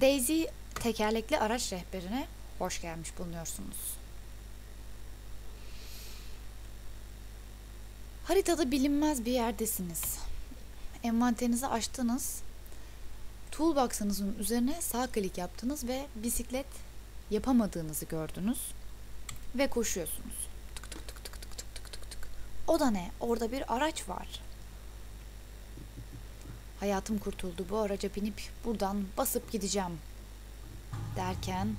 Daisy tekerlekli araç rehberine hoş gelmiş bulunuyorsunuz. Haritada bilinmez bir yerdesiniz. Envanterinizi açtınız. Toolbox'ınızın üzerine sağ klik yaptınız ve bisiklet yapamadığınızı gördünüz ve koşuyorsunuz. Tık tık tık tık tık tık tık tık. O da ne? Orada bir araç var. Hayatım kurtuldu. Bu araca binip buradan basıp gideceğim. Derken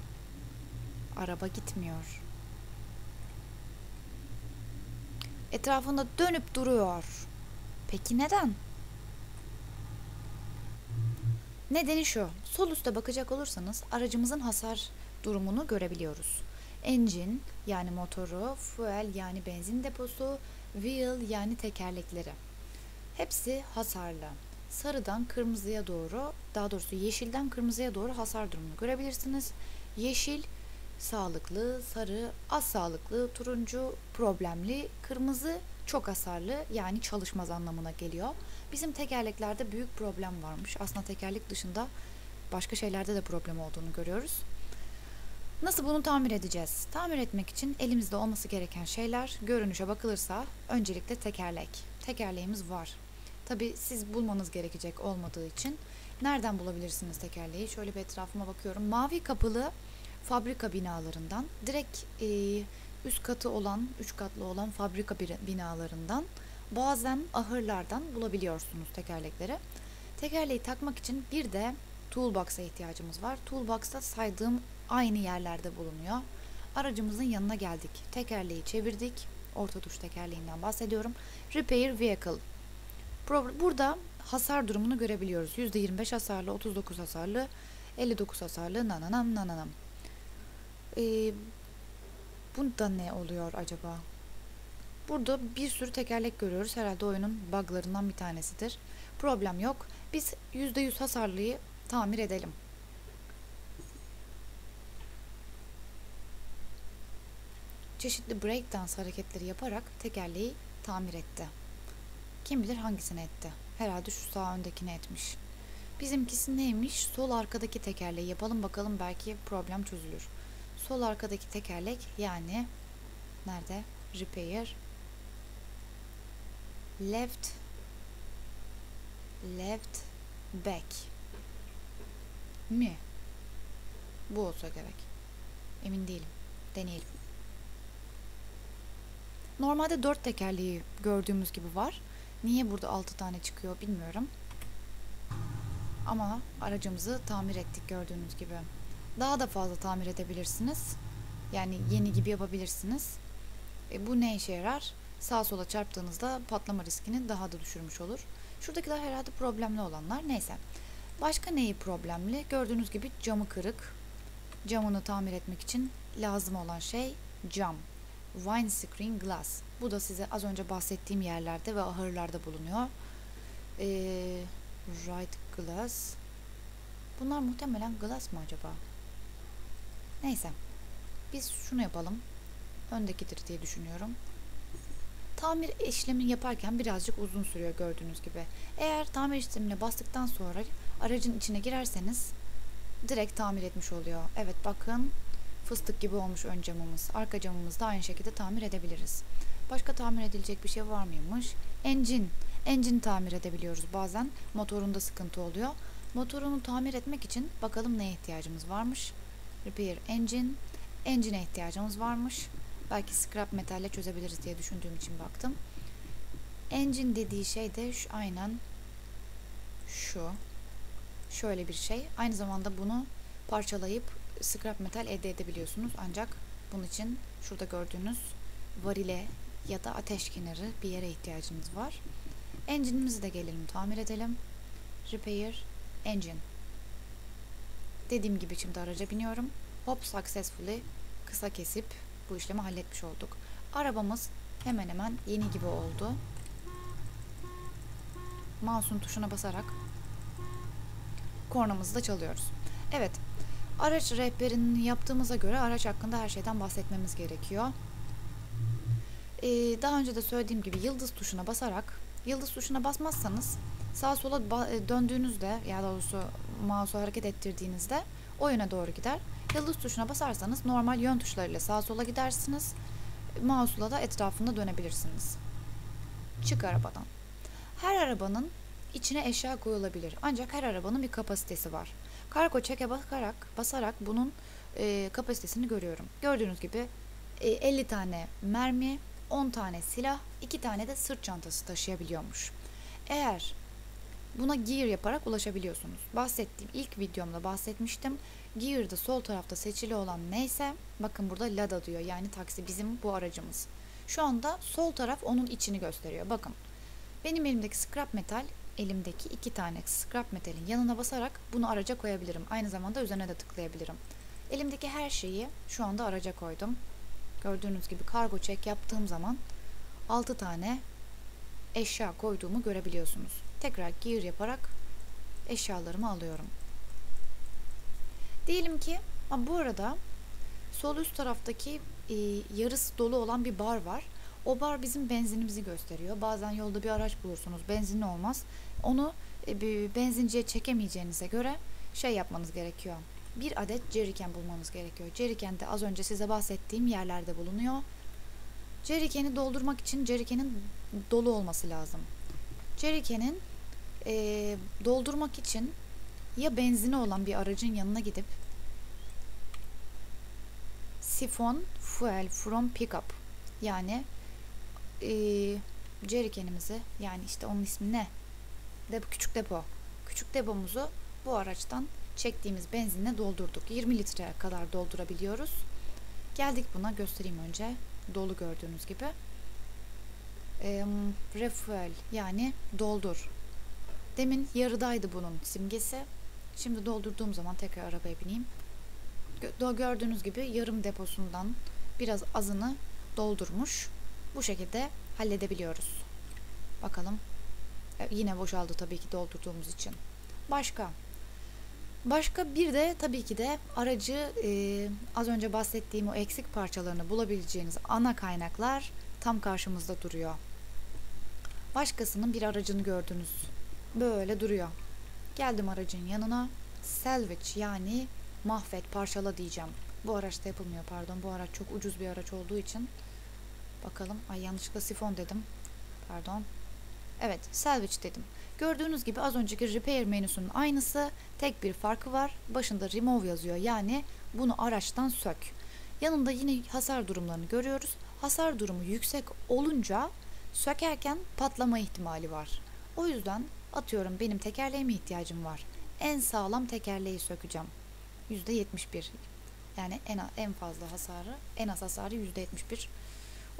araba gitmiyor. Etrafında dönüp duruyor. Peki neden? Nedeni şu. Sol üstte bakacak olursanız aracımızın hasar durumunu görebiliyoruz. Engine yani motoru, fuel yani benzin deposu, wheel yani tekerlekleri. Hepsi hasarlı. Sarıdan kırmızıya doğru, daha doğrusu yeşilden kırmızıya doğru hasar durumunu görebilirsiniz. Yeşil sağlıklı, sarı az sağlıklı, turuncu problemli, kırmızı çok hasarlı yani çalışmaz anlamına geliyor. Bizim tekerleklerde büyük problem varmış. Aslında tekerlek dışında başka şeylerde de problem olduğunu görüyoruz. Nasıl bunu tamir edeceğiz? Tamir etmek için elimizde olması gereken şeyler görünüşe bakılırsa öncelikle tekerlek. Tekerleğimiz var. Tabi siz bulmanız gerekecek olmadığı için nereden bulabilirsiniz tekerleği? Şöyle bir etrafıma bakıyorum. Mavi kapılı fabrika binalarından direkt e, üst katı olan, üç katlı olan fabrika binalarından bazen ahırlardan bulabiliyorsunuz tekerlekleri. Tekerleği takmak için bir de toolbox'a ihtiyacımız var. Toolbox'ta saydığım aynı yerlerde bulunuyor. Aracımızın yanına geldik. Tekerleği çevirdik. Orta tuş tekerleğinden bahsediyorum. Repair vehicle. Burada hasar durumunu görebiliyoruz. %25 hasarlı, 39 hasarlı, 59 hasarlı, nananam nananam. Ee, bunda ne oluyor acaba? Burada bir sürü tekerlek görüyoruz. Herhalde oyunun buglarından bir tanesidir. Problem yok. Biz %100 hasarlıyı tamir edelim. Çeşitli breakdance hareketleri yaparak tekerleği tamir etti. Kim bilir hangisini etti. Herhalde şu sağ öndekini etmiş. Bizimkisi neymiş? Sol arkadaki tekerleği yapalım bakalım belki problem çözülür. Sol arkadaki tekerlek yani nerede? Repair left left back mi? Bu olsa gerek. Emin değilim. Deneyelim. Normalde dört tekerleği gördüğümüz gibi var. Niye burada altı tane çıkıyor bilmiyorum. Ama aracımızı tamir ettik gördüğünüz gibi. Daha da fazla tamir edebilirsiniz. Yani yeni gibi yapabilirsiniz. E, bu ne işe yarar? Sağa sola çarptığınızda patlama riskini daha da düşürmüş olur. Şuradakiler herhalde problemli olanlar. Neyse. Başka neyi problemli? Gördüğünüz gibi camı kırık. Camını tamir etmek için lazım olan şey cam. Windscreen glass. Bu da size az önce bahsettiğim yerlerde ve ahırlarda bulunuyor. Ee, right glass. Bunlar muhtemelen glass mı acaba? Neyse. Biz şunu yapalım. Öndekidir diye düşünüyorum. Tamir işlemini yaparken birazcık uzun sürüyor gördüğünüz gibi. Eğer tamir işlemine bastıktan sonra aracın içine girerseniz direkt tamir etmiş oluyor. Evet bakın fıstık gibi olmuş ön camımız. Arka camımız da aynı şekilde tamir edebiliriz. Başka tamir edilecek bir şey var mıymış? Engine. Engine tamir edebiliyoruz bazen. Motorunda sıkıntı oluyor. Motorunu tamir etmek için bakalım neye ihtiyacımız varmış. Repair engine. Engine'e ihtiyacımız varmış. Belki scrap metalle çözebiliriz diye düşündüğüm için baktım. Engine dediği şey de şu, aynen şu. Şöyle bir şey. Aynı zamanda bunu parçalayıp scrap metal elde edebiliyorsunuz. Ancak bunun için şurada gördüğünüz varile ya da ateş kenarı bir yere ihtiyacınız var. Engine'imizi de gelelim tamir edelim. Repair engine. Dediğim gibi şimdi araca biniyorum. Hop successfully kısa kesip bu işlemi halletmiş olduk. Arabamız hemen hemen yeni gibi oldu. Mouse'un tuşuna basarak kornamızı da çalıyoruz. Evet, araç rehberini yaptığımıza göre araç hakkında her şeyden bahsetmemiz gerekiyor. Ee, daha önce de söylediğim gibi yıldız tuşuna basarak, yıldız tuşuna basmazsanız sağa sola döndüğünüzde ya doğrusu mouse'u hareket ettirdiğinizde o yöne doğru gider. Yıldız tuşuna basarsanız normal yön tuşlarıyla sağa sola gidersiniz. Mouse'la da etrafında dönebilirsiniz. Çık arabadan. Her arabanın içine eşya koyulabilir. Ancak her arabanın bir kapasitesi var. Kargo çeke bakarak, basarak bunun e, kapasitesini görüyorum. Gördüğünüz gibi e, 50 tane mermi, 10 tane silah, 2 tane de sırt çantası taşıyabiliyormuş. Eğer buna gear yaparak ulaşabiliyorsunuz. Bahsettiğim ilk videomda bahsetmiştim. Gear'da sol tarafta seçili olan neyse bakın burada Lada diyor. Yani taksi bizim bu aracımız. Şu anda sol taraf onun içini gösteriyor. Bakın benim elimdeki scrap metal elimdeki iki tane scrap metalin yanına basarak bunu araca koyabilirim. Aynı zamanda üzerine de tıklayabilirim. Elimdeki her şeyi şu anda araca koydum. Gördüğünüz gibi kargo çek yaptığım zaman 6 tane eşya koyduğumu görebiliyorsunuz. Tekrar gear yaparak eşyalarımı alıyorum. Diyelim ki bu arada sol üst taraftaki e, yarısı dolu olan bir bar var. O bar bizim benzinimizi gösteriyor. Bazen yolda bir araç bulursunuz. Benzinli olmaz. Onu e, bir benzinciye çekemeyeceğinize göre şey yapmanız gerekiyor. Bir adet jerrycan bulmanız gerekiyor. Jerrycan de az önce size bahsettiğim yerlerde bulunuyor. Jerrycan'i doldurmak için jerrycan'in dolu olması lazım. Jerrycan'in e, doldurmak için ya benzini olan bir aracın yanına gidip sifon fuel from pickup yani e, jerrycan'imizi yani işte onun ismi ne? Depo, küçük depo. Küçük depomuzu bu araçtan çektiğimiz benzinle doldurduk. 20 litreye kadar doldurabiliyoruz. Geldik buna göstereyim önce. Dolu gördüğünüz gibi. E, refuel yani doldur. Demin yarıdaydı bunun simgesi. Şimdi doldurduğum zaman tekrar arabaya bineyim. Gördüğünüz gibi yarım deposundan biraz azını doldurmuş. Bu şekilde halledebiliyoruz. Bakalım. E, yine boşaldı tabii ki doldurduğumuz için. Başka. Başka bir de tabii ki de aracı e, az önce bahsettiğim o eksik parçalarını bulabileceğiniz ana kaynaklar tam karşımızda duruyor. Başkasının bir aracını gördünüz. Böyle duruyor. Geldim aracın yanına. Salvage yani mahvet, parçala diyeceğim. Bu araçta yapılmıyor pardon. Bu araç çok ucuz bir araç olduğu için. Bakalım. Ay yanlışlıkla sifon dedim. Pardon. Evet salvage dedim. Gördüğünüz gibi az önceki repair menüsünün aynısı. Tek bir farkı var. Başında remove yazıyor. Yani bunu araçtan sök. Yanında yine hasar durumlarını görüyoruz. Hasar durumu yüksek olunca sökerken patlama ihtimali var. O yüzden atıyorum benim tekerleğime ihtiyacım var. En sağlam tekerleği sökeceğim. %71. Yani en, en fazla hasarı, en az hasarı %71.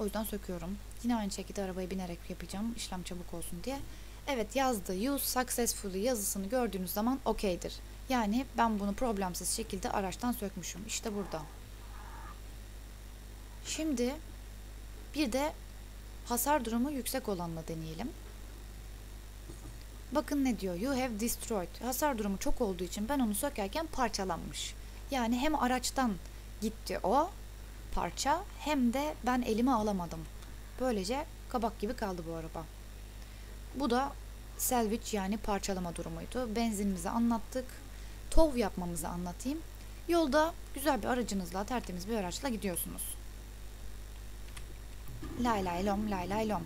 O yüzden söküyorum. Yine aynı şekilde arabaya binerek yapacağım. işlem çabuk olsun diye. Evet yazdı. Use successfully yazısını gördüğünüz zaman okeydir. Yani ben bunu problemsiz şekilde araçtan sökmüşüm. İşte burada. Şimdi bir de hasar durumu yüksek olanla deneyelim. Bakın ne diyor? You have destroyed. Hasar durumu çok olduğu için ben onu sökerken parçalanmış. Yani hem araçtan gitti o parça hem de ben elime alamadım. Böylece kabak gibi kaldı bu araba. Bu da salvage yani parçalama durumuydu. Benzinimizi anlattık. Tov yapmamızı anlatayım. Yolda güzel bir aracınızla, tertemiz bir araçla gidiyorsunuz. Lay lay lom, lay lay lom.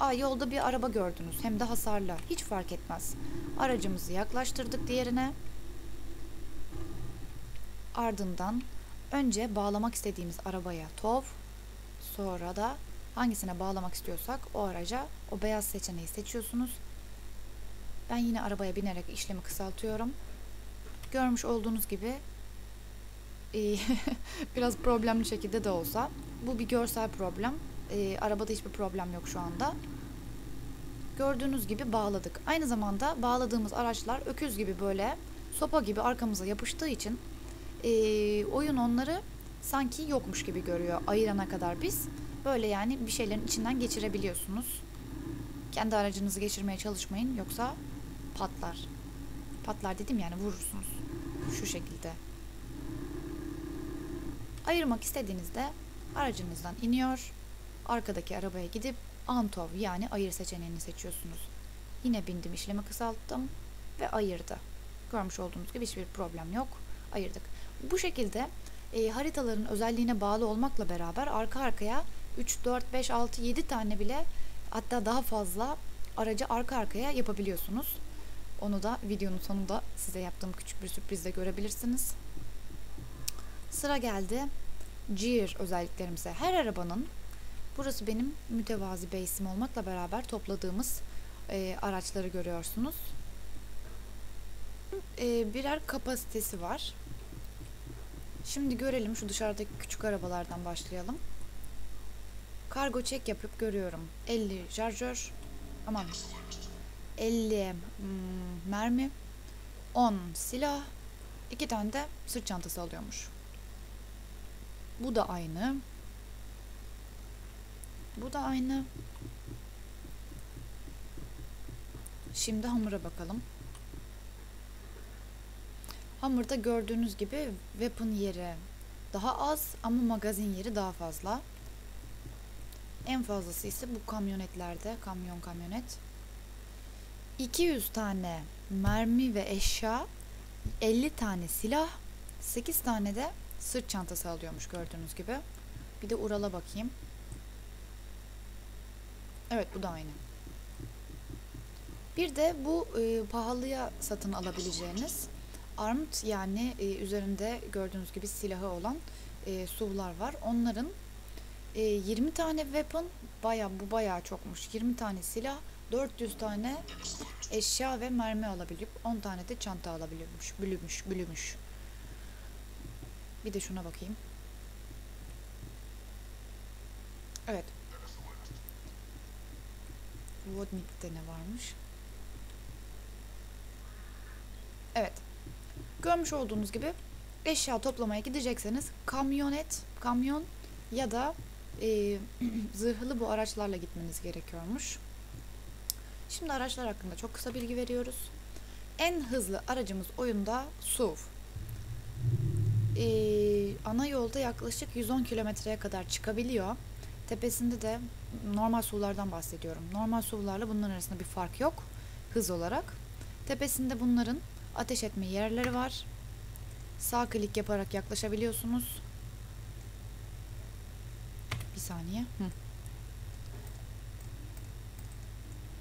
Aa yolda bir araba gördünüz hem de hasarlı. Hiç fark etmez. Aracımızı yaklaştırdık diğerine. Ardından önce bağlamak istediğimiz arabaya TOV, sonra da hangisine bağlamak istiyorsak o araca o beyaz seçeneği seçiyorsunuz. Ben yine arabaya binerek işlemi kısaltıyorum. Görmüş olduğunuz gibi biraz problemli şekilde de olsa bu bir görsel problem. E, arabada hiçbir problem yok şu anda. Gördüğünüz gibi bağladık. Aynı zamanda bağladığımız araçlar öküz gibi böyle sopa gibi arkamıza yapıştığı için e, oyun onları sanki yokmuş gibi görüyor ayırana kadar biz. Böyle yani bir şeylerin içinden geçirebiliyorsunuz. Kendi aracınızı geçirmeye çalışmayın yoksa patlar. Patlar dedim yani vurursunuz. Şu şekilde. Ayırmak istediğinizde aracınızdan iniyor. Arkadaki arabaya gidip Antov yani ayır seçeneğini seçiyorsunuz. Yine bindim işlemi kısalttım ve ayırdı. Görmüş olduğunuz gibi hiçbir problem yok. Ayırdık. Bu şekilde e, haritaların özelliğine bağlı olmakla beraber arka arkaya 3, 4, 5, 6, 7 tane bile hatta daha fazla aracı arka arkaya yapabiliyorsunuz. Onu da videonun sonunda size yaptığım küçük bir sürprizle görebilirsiniz. Sıra geldi Gear özelliklerimize. Her arabanın burası benim mütevazi base'im olmakla beraber topladığımız e, araçları görüyorsunuz. E, birer kapasitesi var. Şimdi görelim şu dışarıdaki küçük arabalardan başlayalım. Kargo çek yapıp görüyorum. 50 şarjör. Aman. 50 hmm, mermi. 10 silah. 2 tane de sırt çantası alıyormuş. Bu da aynı. Bu da aynı. Şimdi hamura bakalım. Hamurda gördüğünüz gibi weapon yeri daha az ama magazin yeri daha fazla. En fazlası ise bu kamyonetlerde, kamyon kamyonet. 200 tane mermi ve eşya, 50 tane silah, 8 tane de sırt çantası alıyormuş gördüğünüz gibi. Bir de Ural'a bakayım. Evet bu da aynı. Bir de bu e, pahalıya satın alabileceğiniz armed yani e, üzerinde gördüğünüz gibi silahı olan e, SUV'lar var. Onların e, 20 tane weapon baya bu baya çokmuş. 20 tane silah, 400 tane eşya ve mermi alabiliyor. 10 tane de çanta alabiliyormuş. Bülümüş, bülümüş. Bir de şuna bakayım. Evet. Vodnik'te ne varmış? Evet. Görmüş olduğunuz gibi eşya toplamaya gidecekseniz kamyonet, kamyon ya da e, zırhlı bu araçlarla gitmeniz gerekiyormuş. Şimdi araçlar hakkında çok kısa bilgi veriyoruz. En hızlı aracımız oyunda SUV. Ee, ana yolda yaklaşık 110 kilometreye kadar çıkabiliyor. Tepesinde de normal SUV'lardan bahsediyorum. Normal SUV'larla bunların arasında bir fark yok hız olarak. Tepesinde bunların ateş etme yerleri var. Sağ klik yaparak yaklaşabiliyorsunuz. Bir saniye. Hı.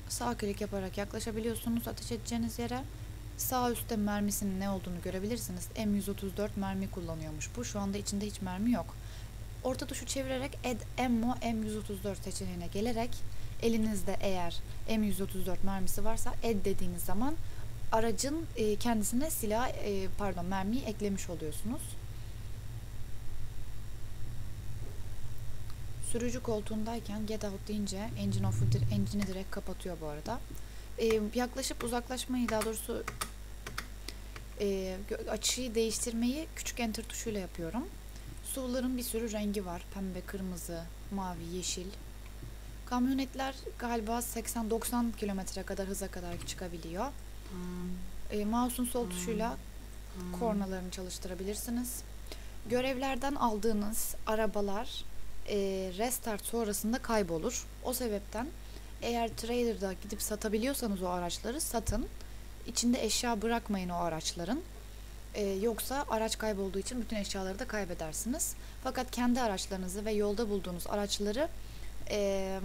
Sağ klik yaparak yaklaşabiliyorsunuz ateş edeceğiniz yere. Sağ üstte mermisinin ne olduğunu görebilirsiniz. M134 mermi kullanıyormuş bu. Şu anda içinde hiç mermi yok. Orta tuşu çevirerek Add Ammo M134 seçeneğine gelerek elinizde eğer M134 mermisi varsa Add dediğiniz zaman aracın e, kendisine silah e, pardon mermiyi eklemiş oluyorsunuz. Sürücü koltuğundayken get out deyince engine off'u engine'i direkt kapatıyor bu arada. E, yaklaşıp uzaklaşmayı daha doğrusu e, açıyı değiştirmeyi küçük enter tuşuyla yapıyorum. SUV'ların bir sürü rengi var. Pembe, kırmızı, mavi, yeşil. Kamyonetler galiba 80-90 kilometre kadar hıza kadar çıkabiliyor. E, mouse'un sol tuşuyla kornalarını çalıştırabilirsiniz. Görevlerden aldığınız arabalar e, restart sonrasında kaybolur. O sebepten eğer trailer'da gidip satabiliyorsanız o araçları satın. İçinde eşya bırakmayın o araçların. Ee, yoksa araç kaybolduğu için bütün eşyaları da kaybedersiniz. Fakat kendi araçlarınızı ve yolda bulduğunuz araçları e,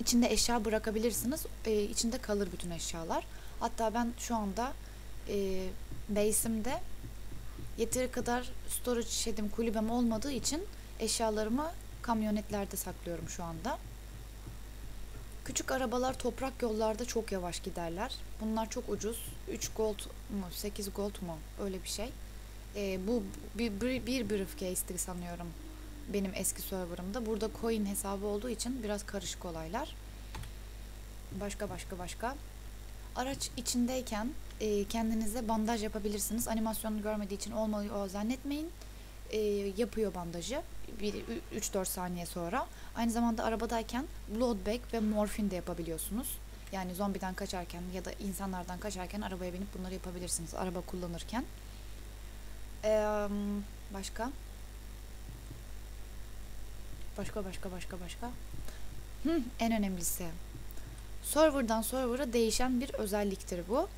içinde eşya bırakabilirsiniz. E, içinde kalır bütün eşyalar. Hatta ben şu anda e, base'imde yeteri kadar storage shedim, kulübem olmadığı için eşyalarımı kamyonetlerde saklıyorum şu anda. Küçük arabalar toprak yollarda çok yavaş giderler. Bunlar çok ucuz. 3 gold mu 8 gold mu öyle bir şey. Ee, bu bir, bir, bir briefcase'ti sanıyorum benim eski serverımda. Burada coin hesabı olduğu için biraz karışık olaylar. Başka başka başka. Araç içindeyken e, kendinize bandaj yapabilirsiniz. Animasyonu görmediği için olmuyor zannetmeyin. E, yapıyor bandajı. 3-4 saniye sonra. Aynı zamanda arabadayken blood ve morfin de yapabiliyorsunuz. Yani zombiden kaçarken ya da insanlardan kaçarken arabaya binip bunları yapabilirsiniz. Araba kullanırken. Ee, başka? Başka başka başka başka. Hı, en önemlisi. Server'dan server'a değişen bir özelliktir bu.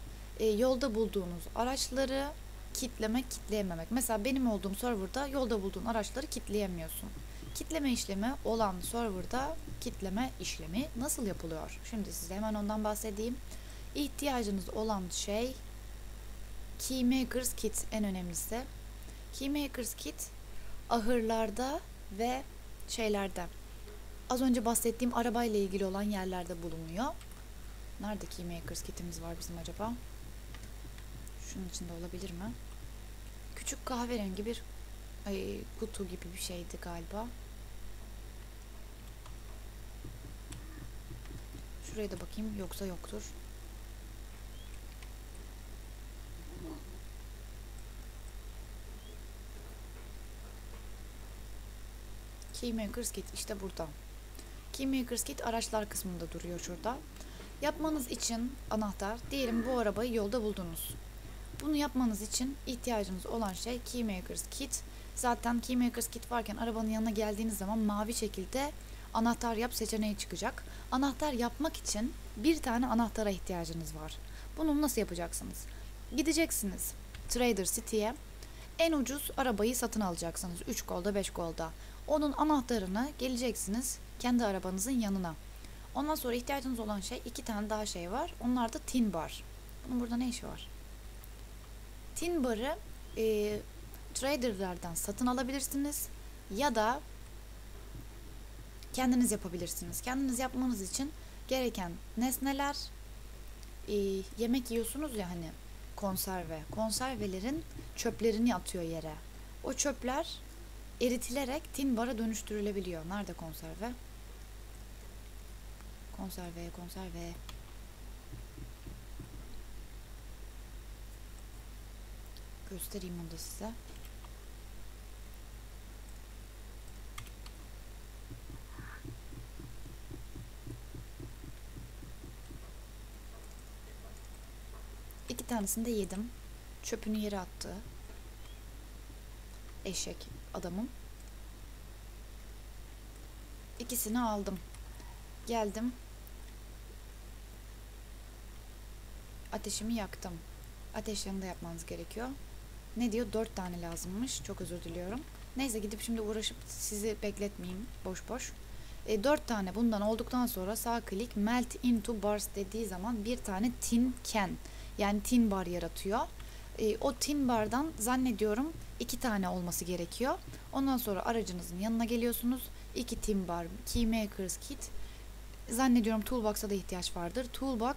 e, yolda bulduğunuz araçları kitlemek, kitleyememek. Mesela benim olduğum serverda yolda bulduğun araçları kitleyemiyorsun. Kitleme işlemi olan serverda kitleme işlemi nasıl yapılıyor? Şimdi size hemen ondan bahsedeyim. İhtiyacınız olan şey Keymakers Kit en önemlisi. Keymakers Kit ahırlarda ve şeylerde az önce bahsettiğim arabayla ilgili olan yerlerde bulunuyor. Nerede Keymakers Kit'imiz var bizim acaba? Şunun içinde olabilir mi? Küçük kahverengi bir ay, kutu gibi bir şeydi galiba. Şuraya da bakayım yoksa yoktur. Keymakers Kit işte burada. Keymakers Kit araçlar kısmında duruyor şurada. Yapmanız için anahtar, diyelim bu arabayı yolda buldunuz. Bunu yapmanız için ihtiyacınız olan şey Keymakers Kit. Zaten Keymakers Kit varken arabanın yanına geldiğiniz zaman mavi şekilde anahtar yap seçeneği çıkacak. Anahtar yapmak için bir tane anahtara ihtiyacınız var. Bunu nasıl yapacaksınız? Gideceksiniz Trader City'ye. En ucuz arabayı satın alacaksınız. 3 golda 5 golda. Onun anahtarını geleceksiniz kendi arabanızın yanına. Ondan sonra ihtiyacınız olan şey iki tane daha şey var. Onlar da tin bar. Bunun burada ne işi var? Tin barı e, traderlardan satın alabilirsiniz ya da kendiniz yapabilirsiniz. Kendiniz yapmanız için gereken nesneler e, yemek yiyorsunuz ya hani konserve. Konservelerin çöplerini atıyor yere. O çöpler eritilerek tin bara dönüştürülebiliyor. Nerede konserve? Konserve, konserve. Göstereyim onu da size. İki tanesini de yedim. Çöpünü yere attı. Eşek adamım. İkisini aldım. Geldim. Ateşimi yaktım. Ateş yanında yapmanız gerekiyor. Ne diyor? Dört tane lazımmış. Çok özür diliyorum. Neyse gidip şimdi uğraşıp sizi bekletmeyeyim boş boş. E, dört tane bundan olduktan sonra sağ klik melt into bars dediği zaman bir tane tin can yani tin bar yaratıyor. E, o tin bardan zannediyorum iki tane olması gerekiyor. Ondan sonra aracınızın yanına geliyorsunuz. İki tin bar, keymakers kit. Zannediyorum toolbox'a da ihtiyaç vardır. Toolbox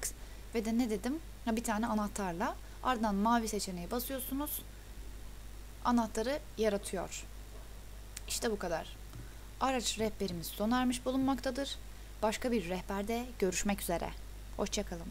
ve de ne dedim? Bir tane anahtarla. Ardından mavi seçeneğe basıyorsunuz. Anahtarı yaratıyor. İşte bu kadar. Araç rehberimiz sona ermiş bulunmaktadır. Başka bir rehberde görüşmek üzere. Hoşçakalın.